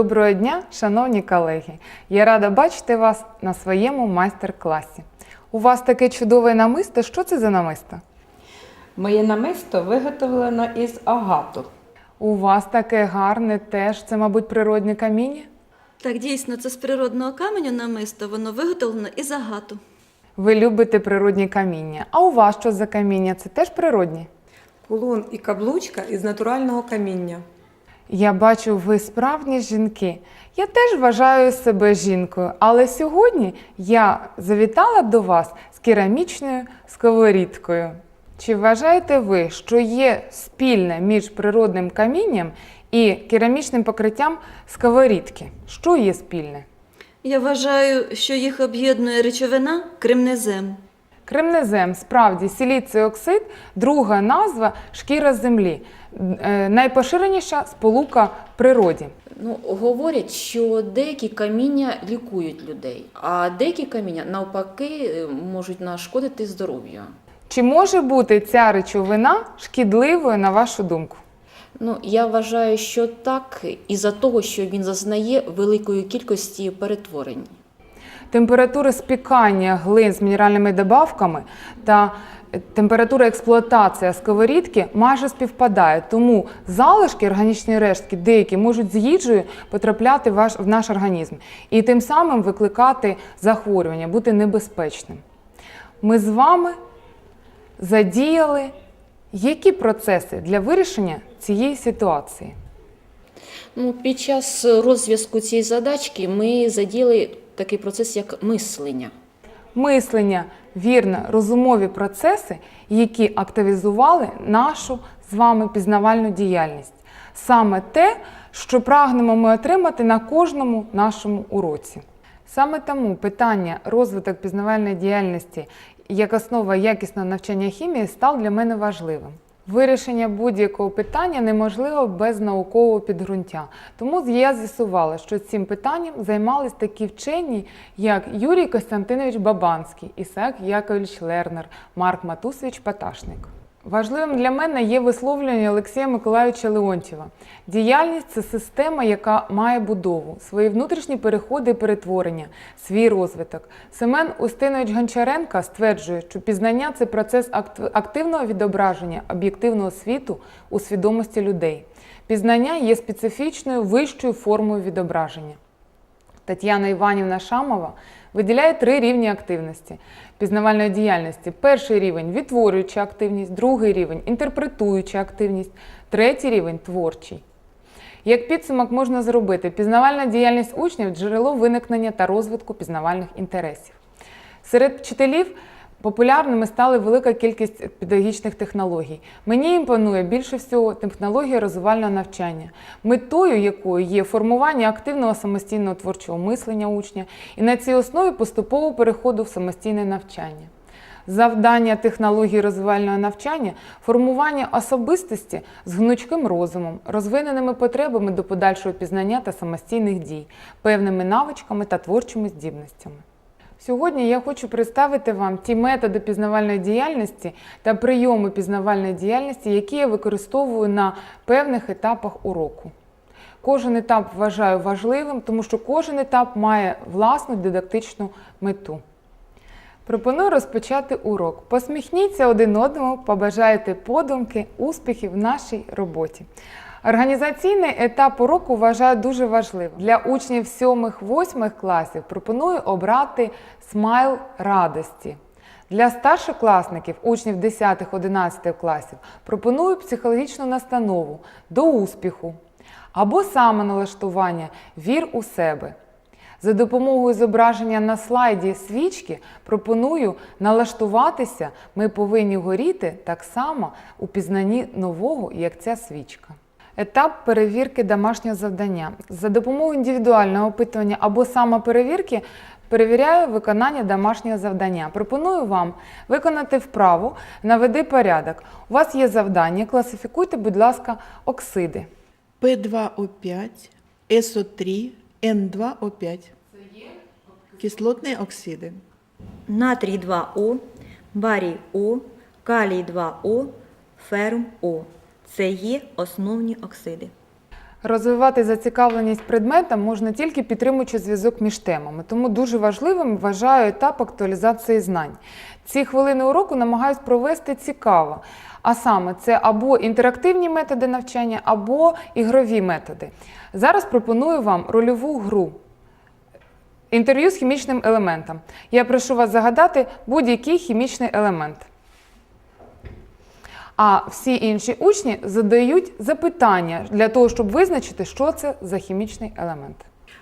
Доброго дня, шановні колеги! Я рада бачити вас на своєму майстер-класі. У вас таке чудове намисто. Що це за намисто? Моє намисто виготовлено із агату. У вас таке гарне теж. Це, мабуть, природне каміння? Так, дійсно, це з природного каменю намисто, воно виготовлено із агату. Ви любите природні каміння. А у вас що за каміння? Це теж природні? Кулон і каблучка із натурального каміння. Я бачу, ви справжні жінки. Я теж вважаю себе жінкою, але сьогодні я завітала до вас з керамічною сковорідкою. Чи вважаєте ви, що є спільне між природним камінням і керамічним покриттям сковорідки? Що є спільне? Я вважаю, що їх об'єднує речовина кремнезем. Кремнезем, справді, силіцій оксид, друга назва шкіра землі, Е, найпоширеніша сполука в природі. Ну, говорять, що деякі каміння лікують людей, а деякі каміння навпаки е, можуть нашкодити здоров'ю. Чи може бути ця речовина шкідливою на вашу думку? Ну, я вважаю, що так, із-за того, що він зазнає великої кількості перетворень. Температури спікання глин з мінеральними добавками та температура експлуатації сковорідки майже співпадають, тому залишки, органічні рештки, деякі можуть з їжею потрапляти в наш організм і тим самим викликати захворювання, бути небезпечним. Ми з вами задіяли які процеси для вирішення цієї ситуації. Ну, під час розв'язку цієї задачки ми задіяли такий процес, як мислення. мислення, вірно, розумові процеси, які активізували нашу з вами пізнавальну діяльність. Саме те, що прагнемо ми отримати на кожному нашому уроці. Саме тому питання розвиток пізнавальної діяльності як основа якісного навчання хімії став для мене важливим. Вирішення будь-якого питання неможливо без наукового підґрунтя. Тому я з'ясувала, що цим питанням займались такі вчені, як Юрій Костянтинович Бабанський, Ісаак Яковлевич Лернер, Марк Матусович Паташник. Важливим для мене є висловлювання Олексія Миколайовича Леонтьєва. Діяльність це система, яка має будову, свої внутрішні переходи і перетворення, свій розвиток. Семен Устинович Гончаренко стверджує, що пізнання це процес активного відображення об'єктивного світу у свідомості людей. Пізнання є специфічною вищою формою відображення. Тетяна Іванівна Шамова виділяє три рівні активності пізнавальної діяльності. Перший рівень відтворююча активність, другий рівень інтерпретуюча активність, третій рівень творчий. Як підсумок можна зробити, пізнавальна діяльність учнів джерело виникнення та розвитку пізнавальних інтересів. Серед вчителів популярними стали велика кількість педагогічних технологій. Мені імпонує більше всього технологія розвивального навчання, метою якої є формування активного самостійного творчого мислення учня і на цій основі поступового переходу в самостійне навчання. Завдання технології розвивального навчання формування особистості з гнучким розумом, розвиненими потребами до подальшого пізнання та самостійних дій, певними навичками та творчими здібностями. Сьогодні я хочу представити вам ті методи пізнавальної діяльності та прийоми пізнавальної діяльності, які я використовую на певних етапах уроку. Кожен етап вважаю важливим, тому що кожен етап має власну дидактичну мету. Пропоную розпочати урок. Посміхніться один одному, побажайте подумки, успіхів в нашій роботі. Організаційний етап уроку вважаю дуже важливим. Для учнів 7-8 класів пропоную обрати смайл радості. Для старшокласників, учнів 10-11 класів, пропоную психологічну настанову до успіху або самоналаштування вір у себе. За допомогою зображення на слайді свічки пропоную налаштуватися. Ми повинні горіти так само у пізнанні нового, як ця свічка. Етап перевірки домашнього завдання. За допомогою індивідуального опитування або самоперевірки перевіряю виконання домашнього завдання. Пропоную вам виконати вправу Наведи порядок. У вас є завдання, класифікуйте, будь ласка, оксиди. P2O5, SO3, N2O5. Кислотні оксиди. натрій 2О, барій О, калій 2О, ферум О. Це є основні оксиди. Розвивати зацікавленість предметом можна тільки підтримуючи зв'язок між темами, тому дуже важливим вважаю етап актуалізації знань. Ці хвилини уроку намагаюсь провести цікаво. А саме це або інтерактивні методи навчання, або ігрові методи. Зараз пропоную вам рольову гру. Інтерв'ю з хімічним елементом. Я прошу вас загадати будь-який хімічний елемент. А всі інші учні задають запитання для того, щоб визначити, що це за хімічний елемент.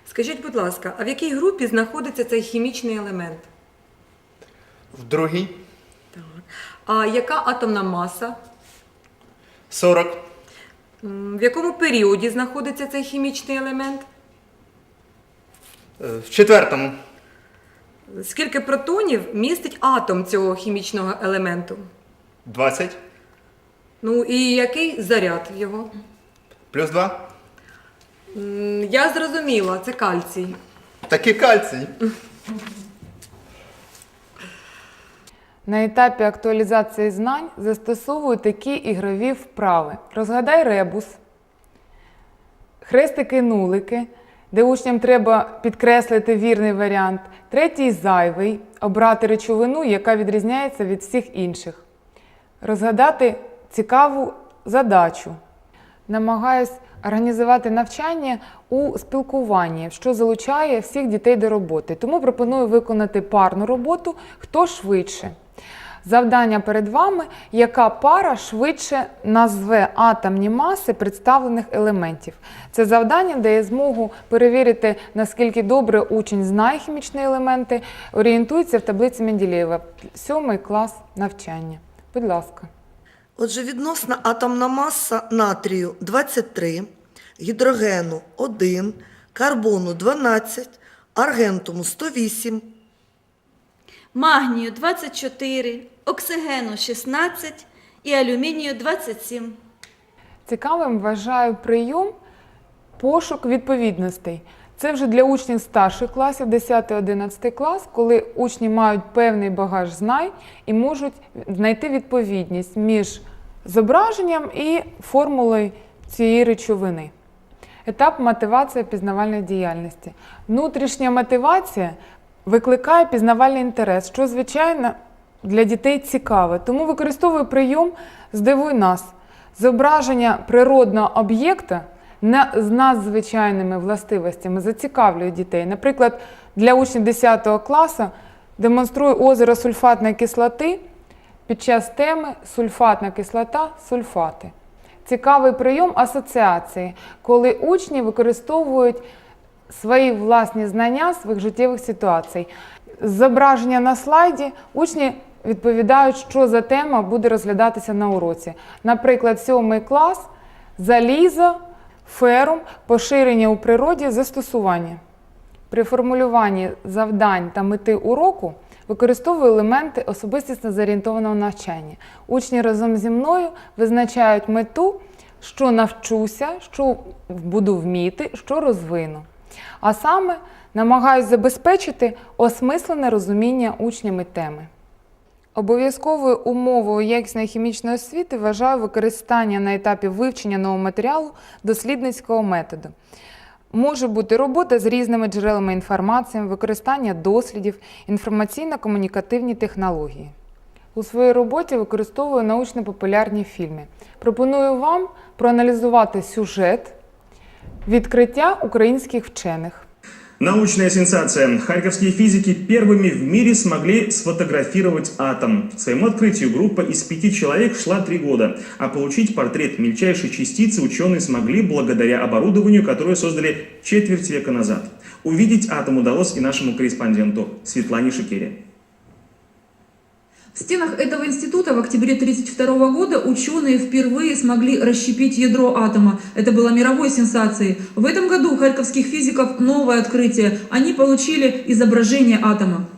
Скажіть, будь ласка, а в якій групі знаходиться цей хімічний елемент? В другій А яка атомна маса? 40, М, В якому періоді знаходиться цей хімічний елемент? е, в четвертому Скільки протонів містить атом цього хімічного елементу? 20, Ну і який заряд його? плюс 2. М, Я зрозуміла, це кальцій. Так і кальцій. На етапі актуалізації знань застосовую такі ігрові вправи. Розгадай ребус, хрестики-нулики, де учням треба підкреслити вірний варіант. Третій зайвий обрати речовину, яка відрізняється від всіх інших. Розгадати цікаву задачу. Намагаюсь організувати навчання у спілкуванні, що залучає всіх дітей до роботи. Тому пропоную виконати парну роботу хто швидше. Завдання перед вами, яка пара швидше назве атомні маси представлених елементів. Це завдання дає змогу перевірити, наскільки добре учень знає хімічні елементи, орієнтується в таблиці Менделєєва, сьомий клас навчання. Будь ласка. Отже, відносна атомна маса натрію 23, гідрогену 1, карбону 12, аргентуму 108, Магнію 24, оксигену 16 і алюмінію 27. Цікавим вважаю прийом пошук відповідностей. Це вже для учнів старших класів, 10-11 клас, коли учні мають певний багаж знань і можуть знайти відповідність між зображенням і формулою цієї речовини. Етап мотивація пізнавальної діяльності. Внутрішня мотивація викликає пізнавальний інтерес, що, звичайно, для дітей цікаве. Тому використовую прийом Здивуй нас. Зображення природного об'єкта з надзвичайними властивостями зацікавлює дітей. Наприклад, для учнів 10 класу демонструю озеро сульфатної кислоти під час теми сульфатна кислота, сульфати. Цікавий прийом асоціації, коли учні використовують свої власні знання своїх життєвих ситуацій. Зображення на слайді учні відповідають, що за тема буде розглядатися на уроці. Наприклад, сьомий клас залізо, ферум, поширення у природі, застосування. При формулюванні завдань та мети уроку використовую елементи особистісно зорієнтованого навчання. Учні разом зі мною визначають мету, що навчуся, що буду вміти, що розвину. А саме намагаюсь забезпечити осмислене розуміння учнями теми. Обов'язковою умовою якісної хімічної освіти вважаю використання на етапі вивчення нового матеріалу дослідницького методу. Може бути робота з різними джерелами інформації, використання дослідів, інформаційно-комунікативні технології. У своїй роботі використовую научно-популярні фільми. Пропоную вам проаналізувати сюжет відкриття українських вчених. Научная сенсация. Харьковские физики первыми в мире смогли сфотографировать атом. К своему открытию группа из пяти человек шла три года, а получить портрет мельчайшей частицы ученые смогли благодаря оборудованию, которое создали четверть века назад. Увидеть атом удалось и нашему корреспонденту Светлане Шикере. В стенах этого института в октябре 1932 года ученые впервые смогли расщепить ядро атома. Это было мировой сенсацией. В этом году у харьковских физиков новое открытие. Они получили изображение атома.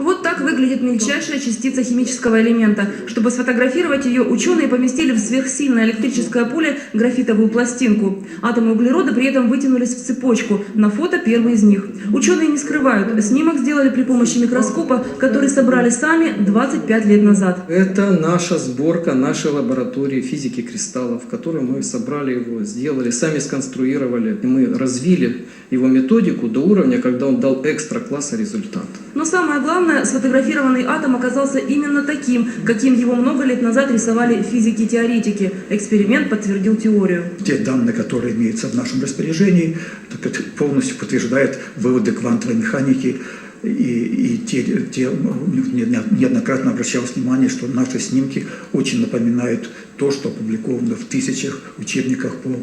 Вот так выглядит мельчайшая частица химического элемента. Чтобы сфотографировать ее, ученые поместили в сверхсильное электрическое поле графитовую пластинку. Атомы углерода при этом вытянулись в цепочку. На фото первый из них. Ученые не скрывают, снимок сделали при помощи микроскопа, который собрали сами 25 лет назад. Это наша сборка нашей лаборатории физики кристаллов, в которой мы собрали его, сделали, сами сконструировали. И мы развили его методику до уровня, когда он дал экстра класса результат. Но самое главное, сфотографированный атом оказался именно таким, каким его много лет назад рисовали физики-теоретики. Эксперимент подтвердил теорию. Те данные, которые имеются в нашем распоряжении, полностью подтверждают выводы квантовой механики. И, и те, те, не- не- неоднократно обращалось внимание, что наши снимки очень напоминают то, что опубликовано в тысячах учебниках по,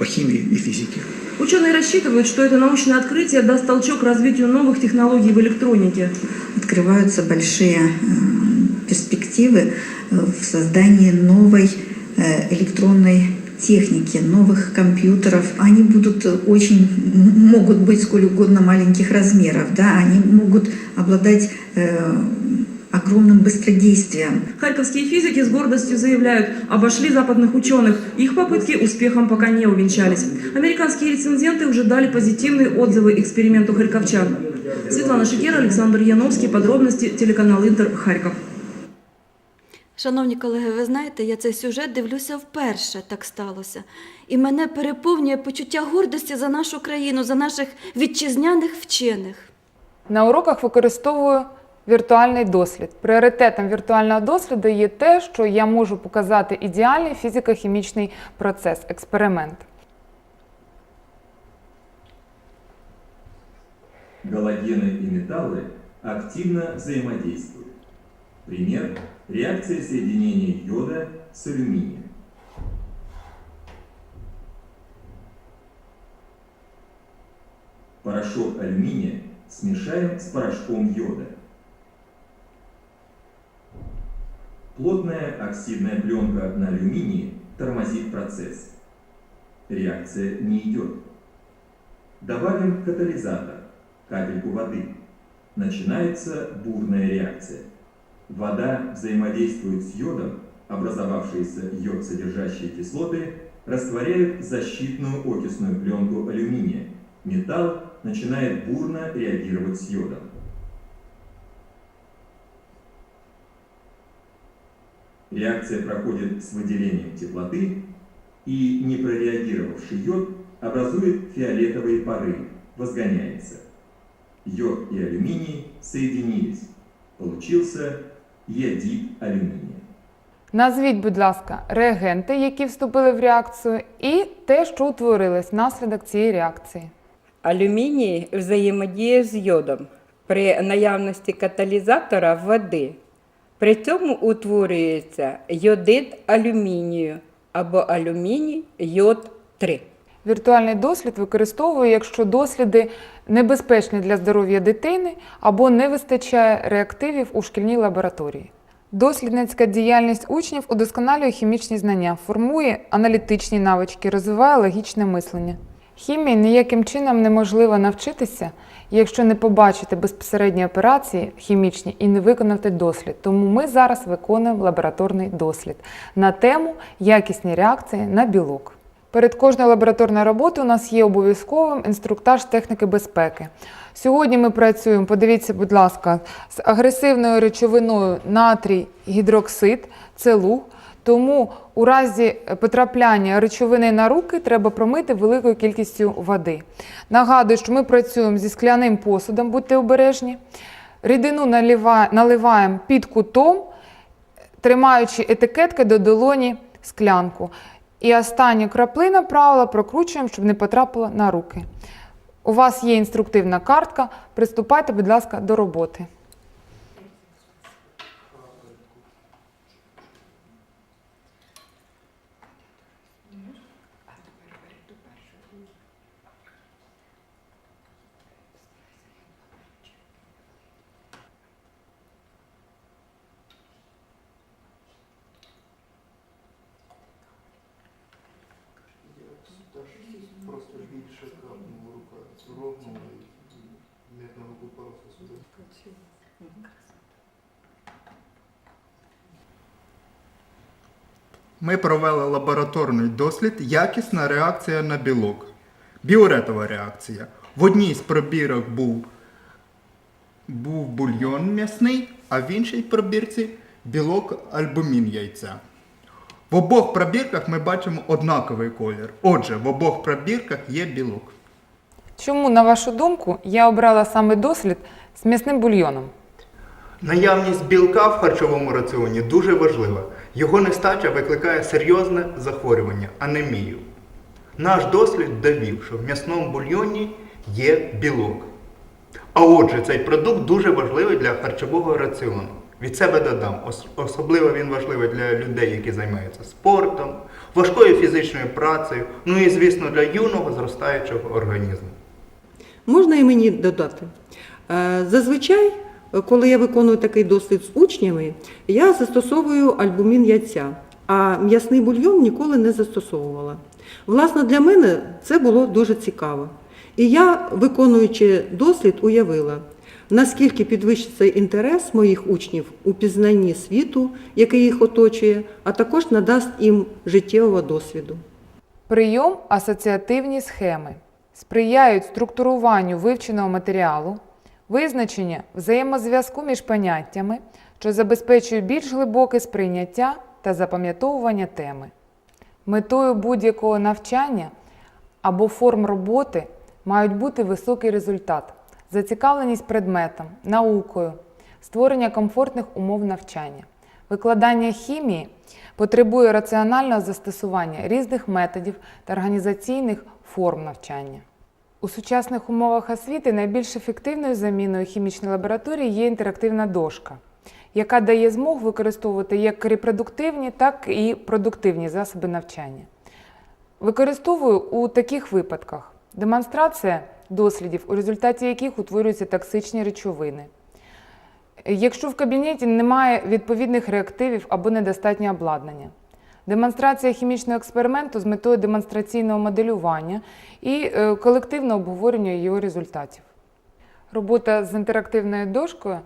по химии и физике. Ученые рассчитывают, что это научное открытие даст толчок развитию новых технологий в электронике. открываются большие э, перспективы э, в создании новой э, электронной техники, новых компьютеров. Они будут очень, могут быть сколь угодно маленьких размеров, да, они могут обладать э, огромным быстродействием. Харьковские физики с гордостью заявляют, обошли западных ученых. Их попытки успехом пока не увенчались. Американские рецензенты уже дали позитивные отзывы эксперименту харьковчан. Светлана Шикера, Александр Яновский. Подробности телеканал Интер, Харьков. Шановні колеги, ви знаєте, я цей сюжет дивлюся вперше, так сталося. І мене переповнює почуття гордості за нашу країну, за наших вітчизняних вчених. На уроках використовую віртуальний дослід. Пріоритетом віртуального досліду є те, що я можу показати ідеальний фізико-хімічний процес, експеримент. Галогены и металлы активно взаимодействуют. Пример – реакция соединения йода с алюминием. Порошок алюминия смешаем с порошком йода. Плотная оксидная пленка на алюминии тормозит процесс. Реакция не идет. Добавим катализатор, капельку воды. Начинается бурная реакция. Вода взаимодействует с йодом, образовавшиеся йод содержащие кислоты растворяют защитную окисную пленку алюминия. Металл начинает бурно реагировать с йодом. Реакция проходит с выделением теплоты, и непрореагировавший йод образует фиолетовые пары, возгоняется. Йод и алюминий соединились. Получился йодид алюминия. Назвіть, будь ласка, реагенти, які вступили в реакцію, і те, що утворилось внаслідок цієї реакції. Алюміній взаємодіє з йодом при наявності каталізатора води. При цьому утворюється йодид алюмінію або алюміній йод 3. Віртуальний дослід використовую, якщо досліди небезпечні для здоров'я дитини або не вистачає реактивів у шкільній лабораторії. Дослідницька діяльність учнів удосконалює хімічні знання, формує аналітичні навички, розвиває логічне мислення. Хімії ніяким чином неможливо навчитися, якщо не побачити безпосередні операції хімічні і не виконати дослід. Тому ми зараз виконуємо лабораторний дослід на тему якісні реакції на білок. Перед кожною лабораторною роботою у нас є обов'язковим інструктаж техніки безпеки. Сьогодні ми працюємо, подивіться, будь ласка, з агресивною речовиною натрій гідроксид, це луг. Тому у разі потрапляння речовини на руки треба промити великою кількістю води. Нагадую, що ми працюємо зі скляним посудом, будьте обережні. Рідину наливаємо під кутом, тримаючи етикетки до долоні склянку. І останню краплину правила прокручуємо, щоб не потрапило на руки. У вас є інструктивна картка. Приступайте, будь ласка, до роботи. більше капнуло рука, ровнула і медленно попалася сюди. Ми провели лабораторний дослід якісна реакція на білок. Біоретова реакція. В одній з пробірок був був бульйон м'ясний, а в іншій пробірці білок альбумін яйця. В обох пробірках ми бачимо однаковий колір. Отже, в обох пробірках є білок. Чому, на вашу думку, я обрала саме дослід з м'ясним бульйоном? Наявність білка в харчовому раціоні дуже важлива. Його нестача викликає серйозне захворювання анемію. Наш дослід довів, що в м'ясному бульйоні є білок. А отже, цей продукт дуже важливий для харчового раціону. Від себе додам, особливо він важливий для людей, які займаються спортом, важкою фізичною працею, ну і, звісно, для юного зростаючого організму. Можна і мені додати? Е, Зазвичай, коли я виконую такий дослід з учнями, я застосовую альбумін яйця, а м'ясний бульйон ніколи не застосовувала. Власне, для мене це було дуже цікаво. І я, виконуючи дослід, уявила, наскільки підвищиться інтерес моїх учнів у пізнанні світу, який їх оточує, а також надасть їм життєвого досвіду. Прийом асоціативні схеми сприяють структуруванню вивченого матеріалу, визначення взаємозв'язку між поняттями, що забезпечує більш глибоке сприйняття та запам'ятовування теми. Метою будь-якого навчання або форм роботи мають бути високий результат, зацікавленість предметом, наукою, створення комфортних умов навчання. Викладання хімії потребує раціонального застосування різних методів та організаційних форм навчання. У сучасних умовах освіти найбільш ефективною заміною хімічної лабораторії є інтерактивна дошка, яка дає змогу використовувати як репродуктивні, так і продуктивні засоби навчання. Використовую у таких випадках демонстрація дослідів, у результаті яких утворюються токсичні речовини. Якщо в кабінеті немає відповідних реактивів або недостатньо обладнання. Демонстрація хімічного експерименту з метою демонстраційного моделювання і е, колективного обговорення його результатів. Робота з інтерактивною дошкою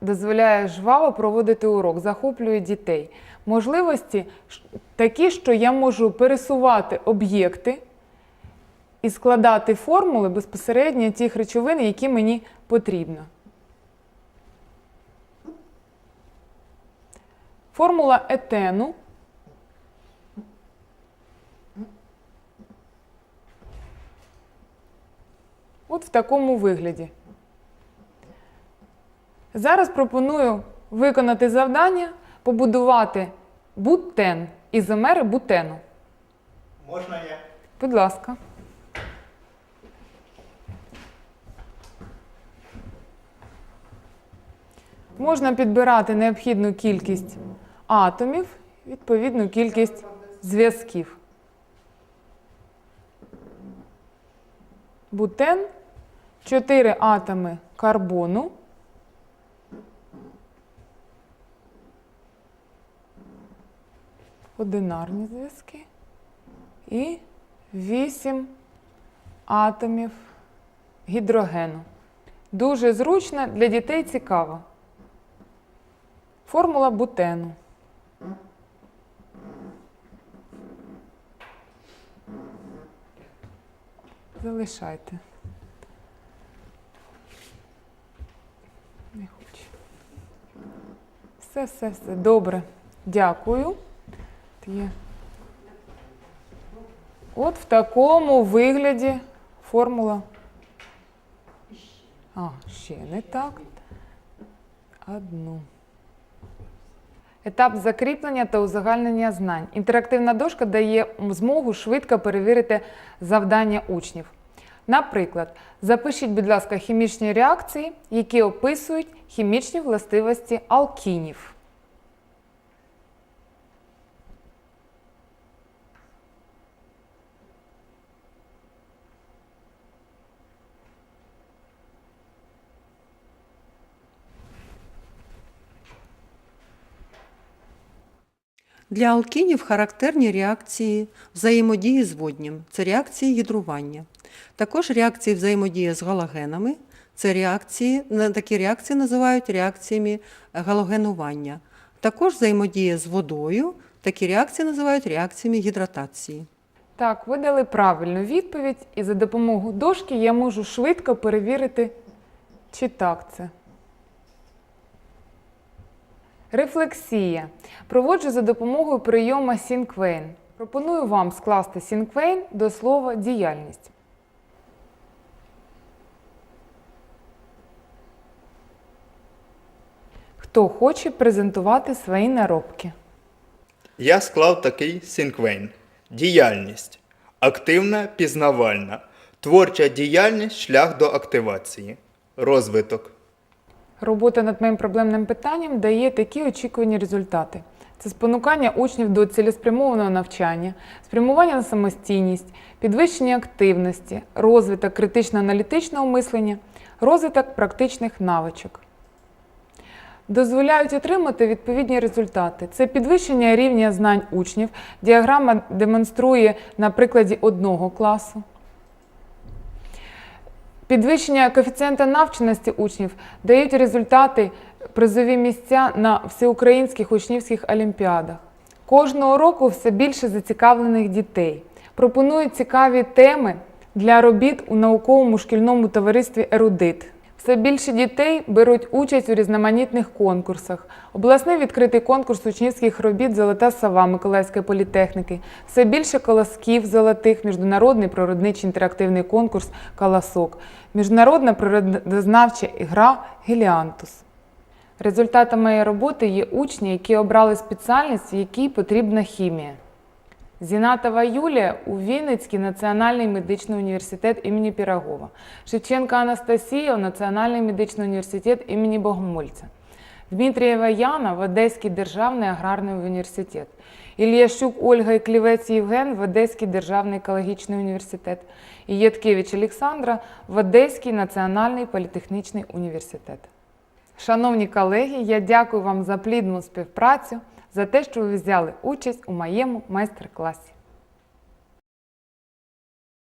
дозволяє жваво проводити урок, захоплює дітей. Можливості такі, що я можу пересувати об'єкти і складати формули безпосередньо тих речовин, які мені потрібно. Формула етену. От в такому вигляді. Зараз пропоную виконати завдання, побудувати бутен, ізомери бутену. Можна я? Будь ласка. Можна підбирати необхідну кількість атомів, відповідну кількість зв'язків. Бутен, 4 атоми карбону. Одинарні зв'язки і 8 атомів гідрогену. Дуже зручно, для дітей цікаво. Формула бутену. Залишайте. Не хочу. Все, все, все. Добре. Дякую. От в такому вигляді формула. А, ще не так. Одну. Етап закріплення та узагальнення знань. Інтерактивна дошка дає змогу швидко перевірити завдання учнів. Наприклад, запишіть, будь ласка, хімічні реакції, які описують хімічні властивості алкінів. Для алкінів характерні реакції взаємодії з воднім це реакції гідрування. Також реакції взаємодії з галогенами це реакції, такі реакції називають реакціями галогенування. Також взаємодія з водою Такі реакції називають реакціями гідратації. Так, ви дали правильну відповідь, і за допомогою дошки я можу швидко перевірити, чи так це. Рефлексія. Проводжу за допомогою прийому Сінквейн. Пропоную вам скласти Сінквейн до слова діяльність. Хто хоче презентувати свої наробки? Я склав такий синквейн. Діяльність. Активна, пізнавальна. Творча діяльність шлях до активації. Розвиток. Робота над моїм проблемним питанням дає такі очікувані результати: це спонукання учнів до цілеспрямованого навчання, спрямування на самостійність, підвищення активності, розвиток критично-аналітичного мислення, розвиток практичних навичок. Дозволяють отримати відповідні результати. Це підвищення рівня знань учнів. Діаграма демонструє на прикладі одного класу. Підвищення коефіцієнта навченості учнів дають результати призові місця на всеукраїнських учнівських олімпіадах. Кожного року все більше зацікавлених дітей. Пропонують цікаві теми для робіт у науковому шкільному товаристві Ерудит. Все більше дітей беруть участь у різноманітних конкурсах. Обласний відкритий конкурс учнівських робіт Золота сова Миколаївської політехніки. Все більше колосків золотих, міжнародний природничий інтерактивний конкурс Колосок, міжнародна природознавча ігра Геліантус. Результатом моєї роботи є учні, які обрали спеціальність, в якій потрібна хімія. Зінатова Юлія у Вінницький національний медичний університет імені Пірогова, Шевченка Анастасія у Національний медичний університет імені Богомольця, Дмитрієва Яна в Одеський державний аграрний університет, Ільящук Ольга і Клівець Євген в Одеський державний екологічний університет. І Єткевич Олександра в Одеський національний політехнічний університет. Шановні колеги, я дякую вам за плідну співпрацю, за те, що ви взяли участь у моєму майстер-класі.